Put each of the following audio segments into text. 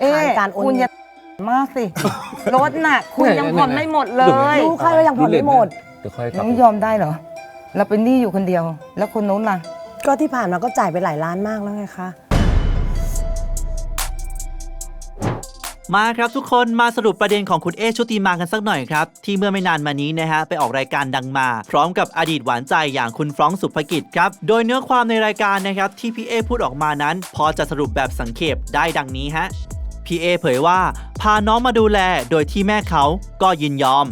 เอ๊ฐานการโอนคุณเงิอย่านมากสิรถน่ะ คุณยังผ่อนไม่หมดเลยรู้ค่ะว่ายังผ่อนไม่หมด เดี๋ยวค่อยกลัน้บองยอมได้เหรอ เราเป็นหนี้อยู่คนเดียว แล้วคนนู้นล่ะ ก็ที่ผ่านมาก็จ่ายไปหลายล้านมากแล้วไงคะ มาครับทุกคนมาสรุปประเด็นของคุณเอชุติมากันสักหน่อยครับ ที่เมื่อไม่นานมานี้นะฮะ ไปออกรายการดังมา พร้อมกับอดีตหวานใจอย่างคุณฟรองก์สุภกิจครับ โดยเนื้อความในรายการนะครับ ที่พี่เอพูดออกมานั้น พอจะสรุปแบบสังเขปได้ดังนี้ฮะ พีเอเผยว่า พาน้องมาดูแลโดยที่แม่เขาก็ยินยอม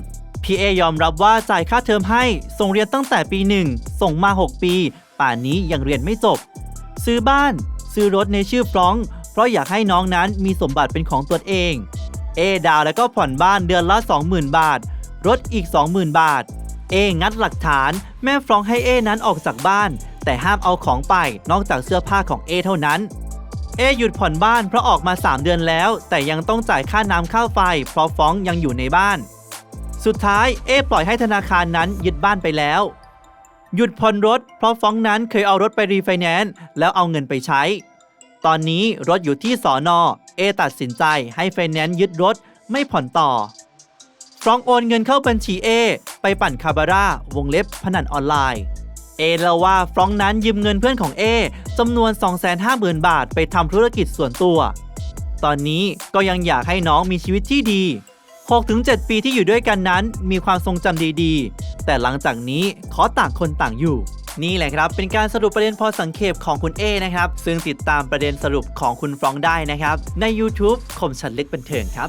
พีเอยอมรับว่าจ่ายค่าเทอมให้ ส่งเรียนตั้งแต่ปีหนึ่งส่งมา 6 ปี ป่านนี้ยังเรียนไม่จบ ซื้อบ้าน ซื้อรถในชื่อฟรอง เพราะอยากให้น้องนั้นมีสมบัติเป็นของตัวเอง เอดาวแล้วก็ผ่อนบ้านเดือนละ 20,000 บาท รถอีก 20,000 บาท เองัดหลักฐาน แม่ฟรองให้เอนั้นออกจากบ้าน แต่ห้ามเอาของไปนอกจากเสื้อผ้าของเอเท่านั้น เอหยุดผ่อนบ้านเพราะออกมา 3 เดือนแล้ว แต่ยังต้องจ่ายค่าน้ำค่าไฟ เพราะฟ้องยังอยู่ในบ้าน สุดท้ายเอปล่อยให้ธนาคารนั้นยึดบ้านไปแล้ว หยุดผ่อนรถ เพราะฟ้องนั้นเคยเอารถไปรีไฟแนนซ์แล้วเอาเงินไปใช้ ตอนนี้รถอยู่ที่สอนอเอตัดสินใจให้ไฟแนนซ์ยึดรถไม่ผ่อนต่อฟรองโอนเงินเข้าบัญชีเอไปปั่นคาบาร่าวงเล็บพนันออนไลน์ เอเล่าว่าฟรองก์นั้นยืมเงินเพื่อนของเอจำนวน 250,000 บาทไปทำธุรกิจส่วนตัว ตอนนี้ก็ยังอยากให้น้องมีชีวิตที่ดี 6-7 ปีที่อยู่ด้วยกันนั้นมีความทรงจำดีๆ แต่หลังจากนี้ขอต่างคนต่างอยู่ นี่แหละครับ เป็นการสรุปประเด็นพอสังเขปของคุณเอนะครับ ซึ่งติดตามประเด็นสรุปของคุณฟรองก์ได้นะครับ ใน YouTube คมชันลึกบันเทิงครับ